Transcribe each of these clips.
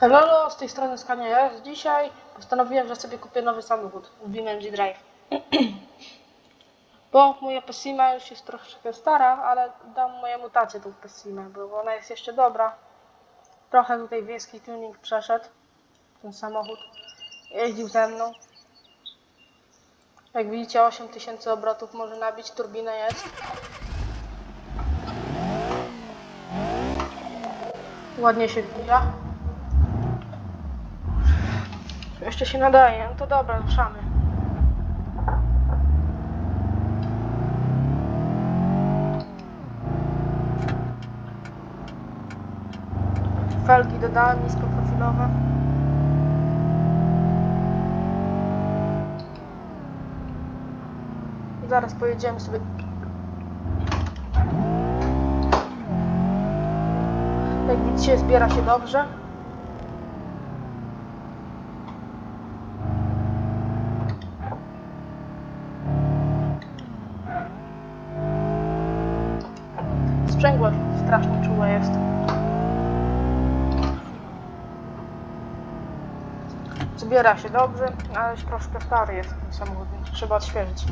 Lolo, z tej strony Skania jest. Dzisiaj postanowiłem, że sobie kupię nowy samochód w BMG Drive. Bo moja Pessima już jest troszeczkę stara, ale dam mojemu tacie tą Pessimę, bo ona jest jeszcze dobra. Trochę tutaj wiejski tuning przeszedł ten samochód. Jeździł ze mną. Jak widzicie 8000 obrotów może nabić, turbina jest. Ładnie się wbija. Jeszcze się nadaje, no to dobra, ruszamy. Felgi dodałem niskoprofilowe. Zaraz pojedziemy sobie. Jak widzicie, zbiera się dobrze. Sprzęgłość strasznie czuła jest. Zbiera się dobrze, ale już troszkę stary jest ten samochód, więc trzeba odświeżyć.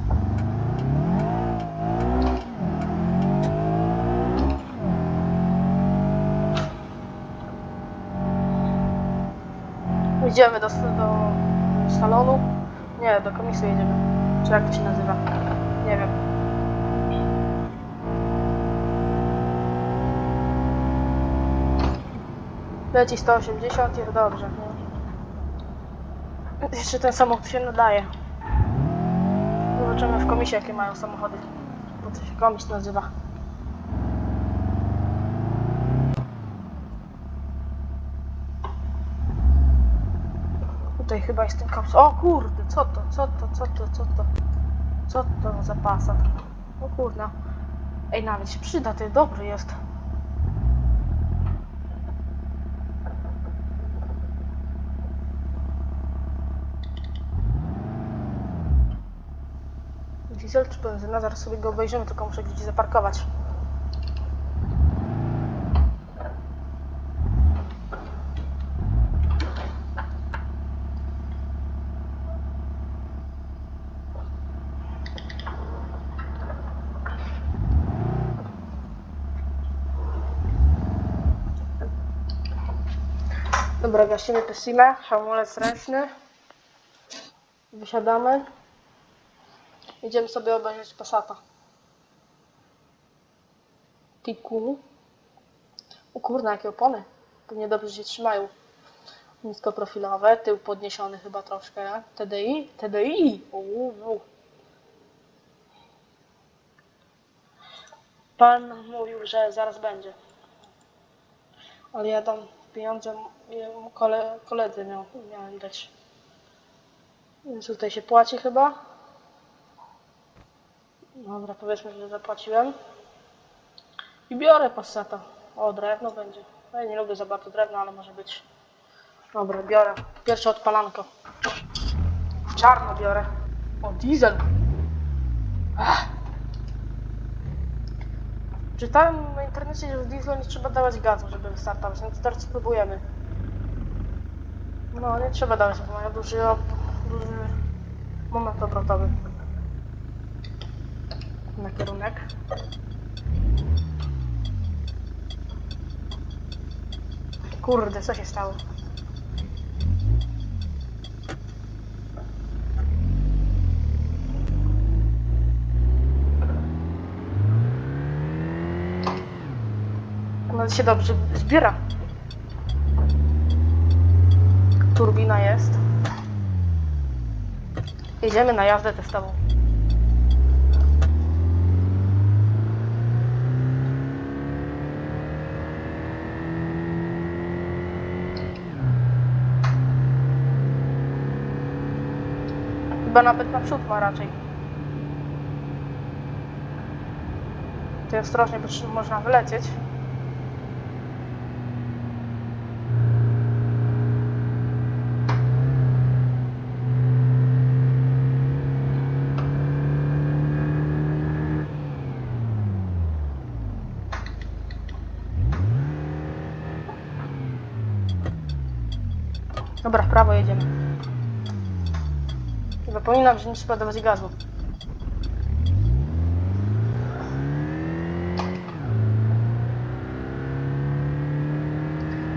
Idziemy do, do salonu. Nie, do komisji jedziemy. Czy jak to się nazywa? Nie wiem. Leci 180, jest dobrze. Jeszcze ten samochód się nadaje. Zobaczymy w komisji jakie mają samochody. Bo to się komis nazywa. Tutaj chyba jest ten komis. O kurde, co to, co to, co to, co to? Co to za pasat? O kurde. Ej, nawet się przyda, to dobry jest. Diesel czy benzyna? Zaraz sobie go obejrzymy, tylko muszę gdzieś zaparkować. Dobra, gasimy Pessimę, hamulec ręczny. Wysiadamy. Idziemy sobie obejrzeć Passata. Tiku. O kurna, jakie opony. Pewnie dobrze się trzymają. Niskoprofilowe, tył podniesiony chyba troszkę. TDI? TDI! Uuu. Pan mówił, że zaraz będzie. Ale ja dam pieniądze kole, koledzy miał, miałem dać. Więc tutaj się płaci chyba. Dobra, powiedzmy, że zapłaciłem. I biorę Passata. O, drewno będzie. No ja nie lubię za bardzo drewna, ale może być. Dobra, biorę. Pierwsze odpalanko. W czarno biorę. O, diesel. Ach. Czytałem na internecie, że w dieslu nie trzeba dawać gazu, żeby wystartować, więc teraz spróbujemy. No, nie trzeba dawać, bo ma duży, duży moment obrotowy na kierunek. Kurde, co się stało? No się dobrze zbiera. Turbina jest. Jedziemy na jazdę testową. Chyba nawet naprzód ma raczej. To ostrożnie, bo można wylecieć. Dobra, w prawo jedziemy. Zapominam, że nie trzeba dawać gazu.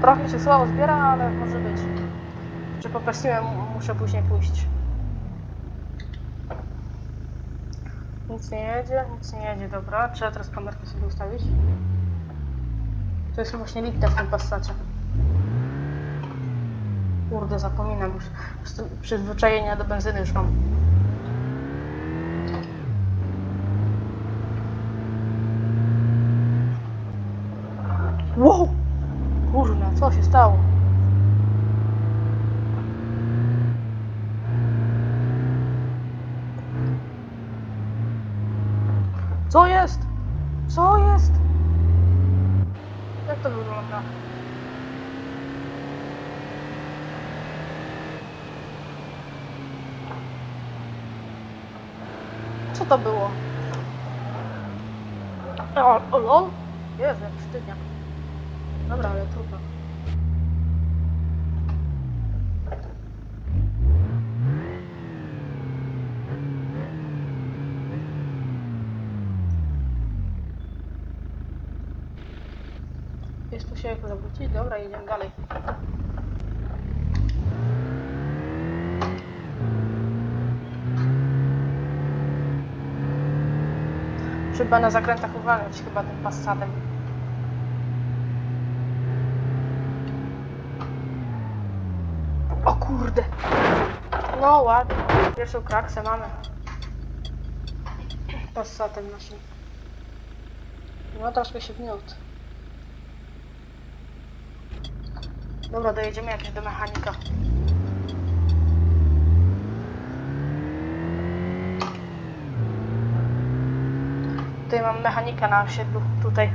Trochę się słabo zbiera, ale może być. Czy poprosiłem, muszę później pójść. Nic nie jedzie, nic nie jedzie, dobra. Trzeba teraz kamerkę sobie ustawić. To jest właśnie litka w tym Passacie. Kurde, zapominam już. Przy- Przyzwyczajenia do benzyny już mam. Wow! Kurna, co się stało? Co jest? Co jest? Jak to wygląda? Co to było? O, o lol? Jezu, jak sztywnia. Dobra, ale trudno. Jest tu się jak zawrócić? Dobra, idziemy dalej. Trzeba na zakrętach uwalniać chyba tym passatem. O kurde! No ładnie. Pierwszą kraksę mamy. Passatem naszym. No troszkę się gniótł. Dobra, dojedziemy jakieś do mechanika. Tutaj mam mechanika na osiedlu, tutaj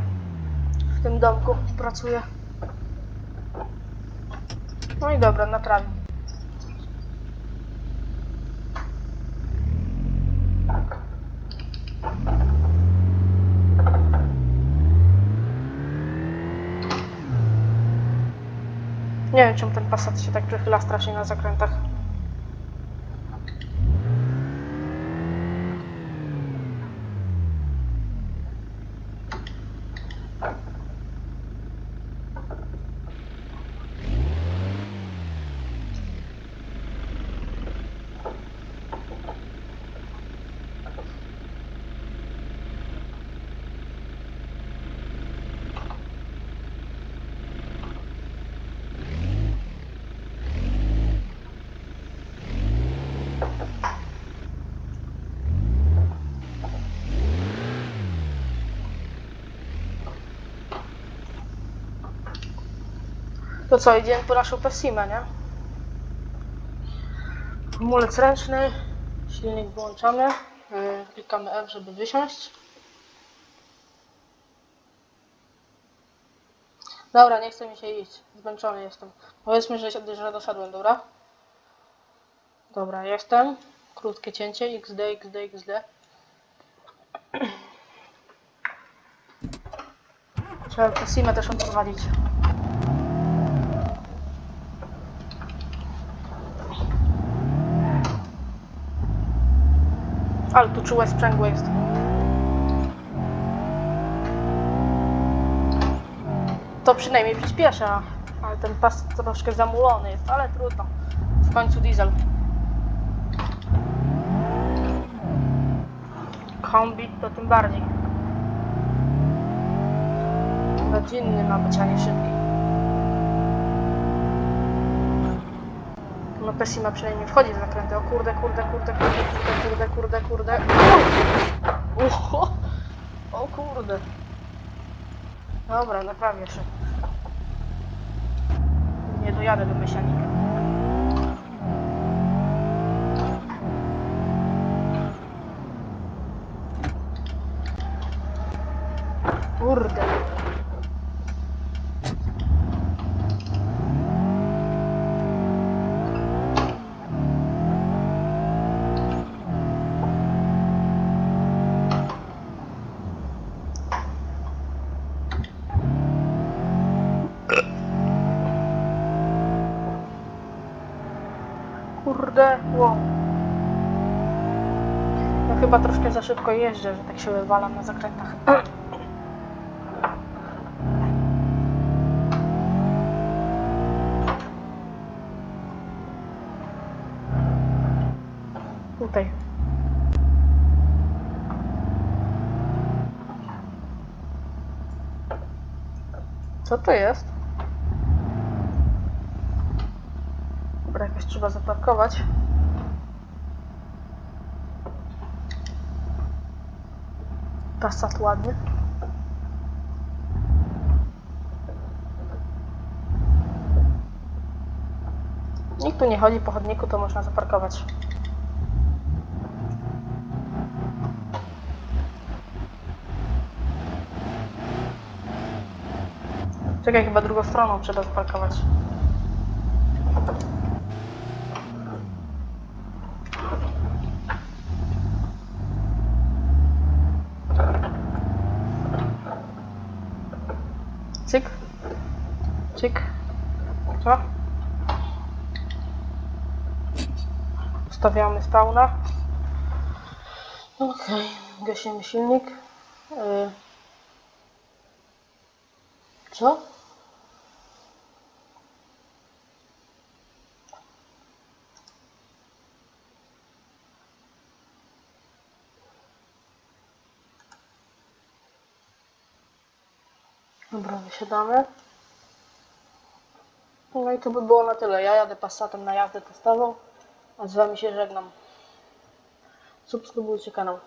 w tym domku pracuje. No i dobra, naprawię. Nie wiem, czemu ten Passat się tak przechyla strasznie na zakrętach. To co, idziemy po naszą Pessimę, nie? Hamulec ręczny, silnik włączamy, yy, klikamy F, żeby wysiąść. Dobra, nie chce mi się iść, zmęczony jestem. Powiedzmy, że, się- że doszedłem, dobra? Dobra, jestem. Krótkie cięcie, XD, XD, XD. Trzeba Pessimę też odprowadzić. Ale tu czułe sprzęgło jest. To przynajmniej przyspiesza, ale ten pas troszkę zamulony jest, ale trudno. W końcu diesel. Kombi to tym bardziej. Rodzinny ma być, a nie szybki. No Pessima przynajmniej wchodzi w zakręty. O kurde, kurde, kurde, kurde, kurde, kurde, kurde, kurde. O, o kurde. Dobra, naprawię się. Nie dojadę do mechanika. Kurde. Kurde, wow. Ja chyba troszkę za szybko jeżdżę, że tak się wywalam na zakrętach. Tutaj. Co to jest? Dobra, jakoś trzeba zaparkować. Passat ładnie. Nikt tu nie chodzi po chodniku, to można zaparkować. Czekaj, chyba drugą stroną trzeba zaparkować. Cyk. Cyk. Co? Ustawiamy spawna. Okej, gasimy silnik. Yy. Co? Dobra, wysiadamy. No i to by było na tyle. Ja jadę Passatem na jazdę testową, a z Wami się żegnam. Subskrybujcie kanał.